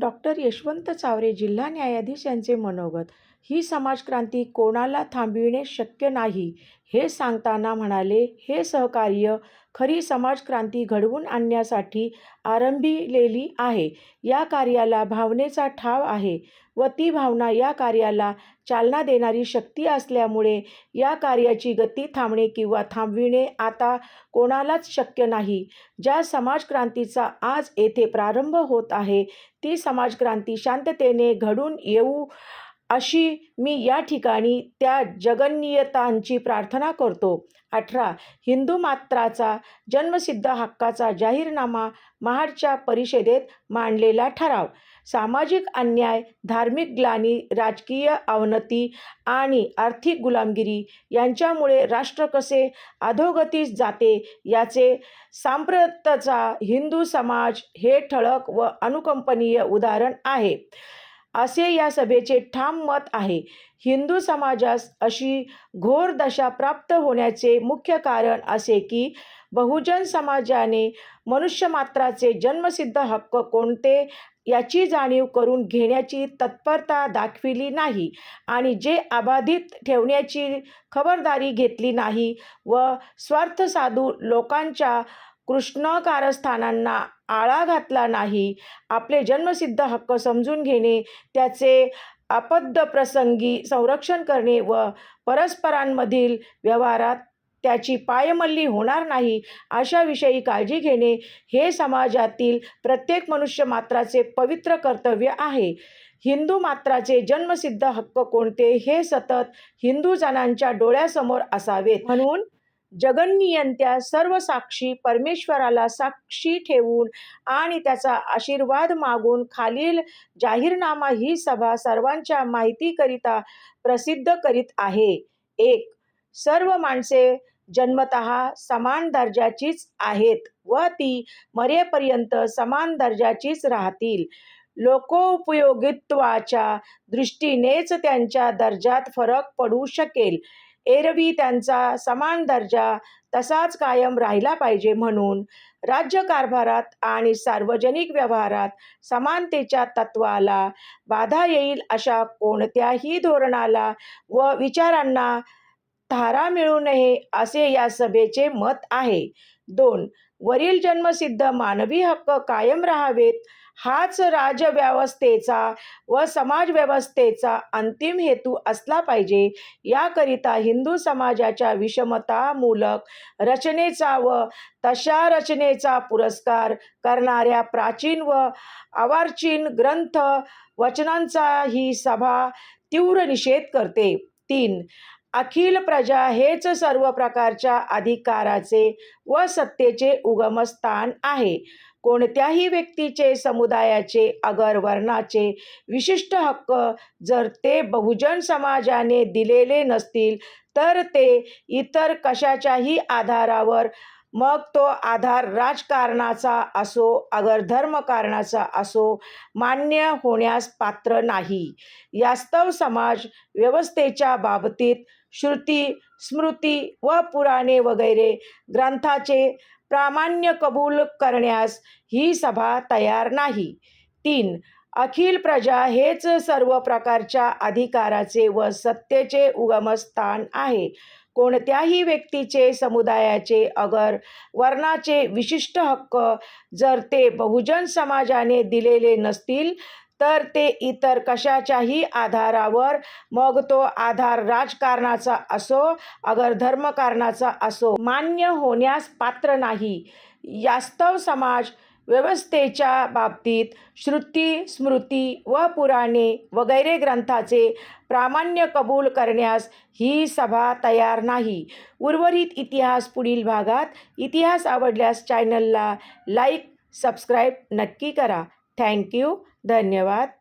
Doctor Yashwant Chaware जिल्हा न्यायाधीश यांचे मनोगत ही समाजक्रांती कोणाला थांबविणे शक्य नाही हे सांगताना म्हणाले हे सहकार्य खरी समाजक्रांती घडवून आणण्यासाठी आरंभिलेली आहे. या कार्याला भावनेचा ठाव आहे व ती भावना या कार्याला चालना देणारी शक्ती असल्यामुळे या कार्याची गती थांबणे किंवा थांबविणे आता कोणालाच शक्य नाही. ज्या समाजक्रांतीचा आज येथे प्रारंभ होत आहे ती समाजक्रांती शांततेने घडून येऊ अशी मी या ठिकाणी त्या जगन्नियतांची प्रार्थना करतो. अठरा हिंदू मात्राचा जन्मसिद्ध हक्काचा जाहीरनामा महाडच्या परिषदेत मांडलेला ठराव. सामाजिक अन्याय धार्मिक ग्लानी राजकीय अवनती आणि आर्थिक गुलामगिरी यांच्यामुळे राष्ट्र कसे अधोगतीस जाते याचे सांप्रतचा हिंदू समाज हे ठळक व अनुकंपनीय उदाहरण आहे. असे या सभेचे ठाम मत आहे. हिंदू समाजास अशी घोर दशा प्राप्त होण्याचे मुख्य कारण असे की बहुजन समाजाने मनुष्यमात्राचे जन्मसिद्ध हक्क कोणते याची जाणीव करून घेण्याची तत्परता दाखविली नाही आणि जे अबाधित ठेवण्याची खबरदारी घेतली नाही व स्वार्थ साधू लोकांच्या कृष्णकारस्थानांना आळा घातला नाही. आपले जन्मसिद्ध हक्क समजून घेणे त्याचे आपद्य प्रसंगी संरक्षण करणे व परस्परांमधील व्यवहारात त्याची पायमल्ली होणार नाही अशाविषयी काळजी घेणे हे समाजातील प्रत्येक मनुष्य मात्राचे पवित्र कर्तव्य आहे. हिंदू मात्राचे जन्मसिद्ध हक्क कोणते हे सतत हिंदू जणांच्या डोळ्यासमोर असावेत. म्हणून जगन्नियंत्या सर्व साक्षी परमेश्वराला साक्षी ठेवून आणि त्याचा आशीर्वाद मागून खालील जाहीरनामा ही सभा सर्वांच्या माहितीकरिता प्रसिद्ध करीत आहे. एक सर्व माणसे जन्मत समान दर्जाचीच आहेत व ती मरेपर्यंत समान दर्जाचीच राहतील. लोकोपयोगित्वाच्या दृष्टीनेच त्यांच्या दर्जात फरक पडू शकेल. एरवी त्यांचा समान दर्जा तसाच कायम राहिला पाहिजे म्हणून राज्यकारभारात आणि सार्वजनिक व्यवहारात समानतेच्या तत्वाला बाधा येईल अशा कोणत्याही धोरणाला व विचारांना थारा मिळू नये असे या सभेचे मत आहे. दोन वरील जन्मसिद्ध मानवी हक्क कायम राहावेत हाच राजव्यवस्थेचा व समाजव्यवस्थेचा अंतिम हेतू असला पाहिजे. याकरिता हिंदू समाजाच्या विषमतामूलक रचनेचा व तशा रचनेचा पुरस्कार करणाऱ्या प्राचीन व अवार्चीन ग्रंथ वचनांचा ही सभा तीव्र निषेध करते. तीन अखिल प्रजा हेच सर्व प्रकारच्या अधिकाराचे व सत्तेचे उगमस्थान आहे. कोणत्याही व्यक्तीचे समुदायाचे अगर वर्णाचे विशिष्ट हक्क जर ते बहुजन समाजाने दिलेले नसतील तर ते इतर कशाच्याही आधारावर मग तो आधार राजकारणाचा असो अगर धर्मकारणाचा असो मान्य होण्यास पात्र नाही. यास्तव समाज व्यवस्थेच्या बाबतीत श्रुती स्मृती व पुराणे वगैरे ग्रंथाचे प्रामाण्य कबूल करण्यास ही सभा तयार नाही. तीन अखिल प्रजा हेच सर्व प्रकारच्या अधिकाराचे व सत्तेचे उगमस्थान आहे. कोणत्याही व्यक्तीचे समुदायाचे अगर वर्णाचे विशिष्ट हक्क जर ते बहुजन समाजाने दिलेले नसतील तर ते इतर कशाच्याही आधारावर मग तो आधार राजकारणाचा असो अगर धर्मकारणाचा असो मान्य होण्यास पात्र नाही. यास्तव समाज व्यवस्थेच्या बाबतीत श्रुती स्मृती व पुराणे वगैरे ग्रंथाचे प्रामाण्य कबूल करण्यास ही सभा तयार नाही. उर्वरित इतिहास पुढील भागात इतिहास आवडल्यास चॅनलला लाईक सबस्क्राईब नक्की करा. थँक्यू धन्यवाद.